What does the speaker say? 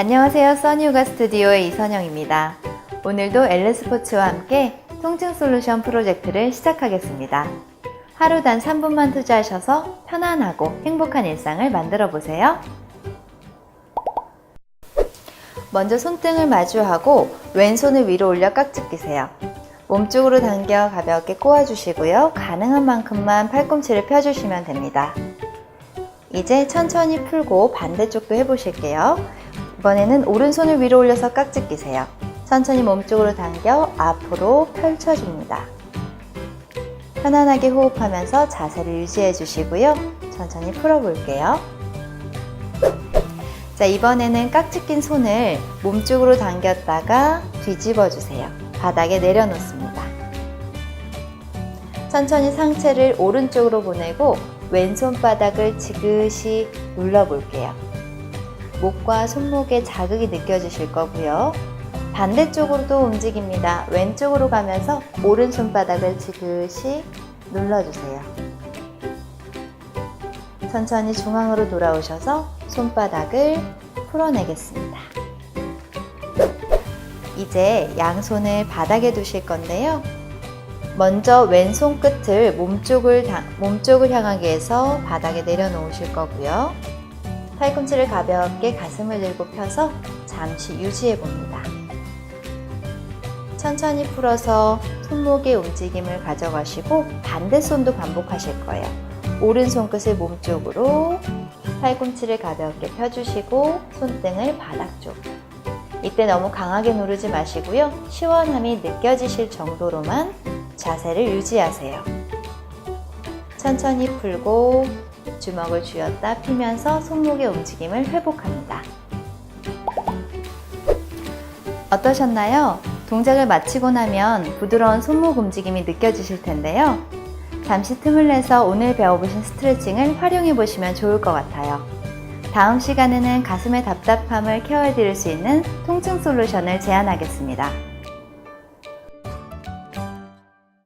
안녕하세요. 써니요가 스튜디오의 이선영입니다. 오늘도 엘레스포츠와 함께 통증 솔루션 프로젝트를 시작하겠습니다. 하루 단 3분만 투자하셔서 편안하고 행복한 일상을 만들어 보세요. 먼저 손등을 마주하고 왼손을 위로 올려 깍지 끼세요. 몸쪽으로 당겨 가볍게 꼬아주시고요. 가능한 만큼만 팔꿈치를 펴주시면 됩니다. 이제 천천히 풀고 반대쪽도 해보실게요. 이번에는 오른손을 위로 올려서 깍지 끼세요. 천천히 몸쪽으로 당겨 앞으로 펼쳐줍니다. 편안하게 호흡하면서 자세를 유지해 주시고요. 천천히 풀어볼게요. 자, 이번에는 깍지 낀 손을 몸쪽으로 당겼다가 뒤집어 주세요. 바닥에 내려놓습니다. 천천히 상체를 오른쪽으로 보내고 왼손 바닥을 지그시 눌러볼게요. 목과 손목에 자극이 느껴지실 거고요. 반대쪽으로도 움직입니다. 왼쪽으로 가면서 오른손 바닥을 지그시 눌러주세요. 천천히 중앙으로 돌아오셔서 손바닥을 풀어내겠습니다. 이제 양손을 바닥에 두실 건데요. 먼저 왼손 끝을 몸쪽을, 다- 몸쪽을 향하게 해서 바닥에 내려놓으실 거고요. 팔꿈치를 가볍게 가슴을 들고 펴서 잠시 유지해 봅니다. 천천히 풀어서 손목의 움직임을 가져가시고 반대 손도 반복하실 거예요. 오른손 끝을 몸쪽으로 팔꿈치를 가볍게 펴주시고 손등을 바닥 쪽. 이때 너무 강하게 누르지 마시고요. 시원함이 느껴지실 정도로만 자세를 유지하세요. 천천히 풀고 주먹을 쥐었다 피면서 손목의 움직임을 회복합니다. 어떠셨나요? 동작을 마치고 나면 부드러운 손목 움직임이 느껴지실 텐데요. 잠시 틈을 내서 오늘 배워보신 스트레칭을 활용해 보시면 좋을 것 같아요. 다음 시간에는 가슴의 답답함을 케어해 드릴 수 있는 통증 솔루션을 제안하겠습니다.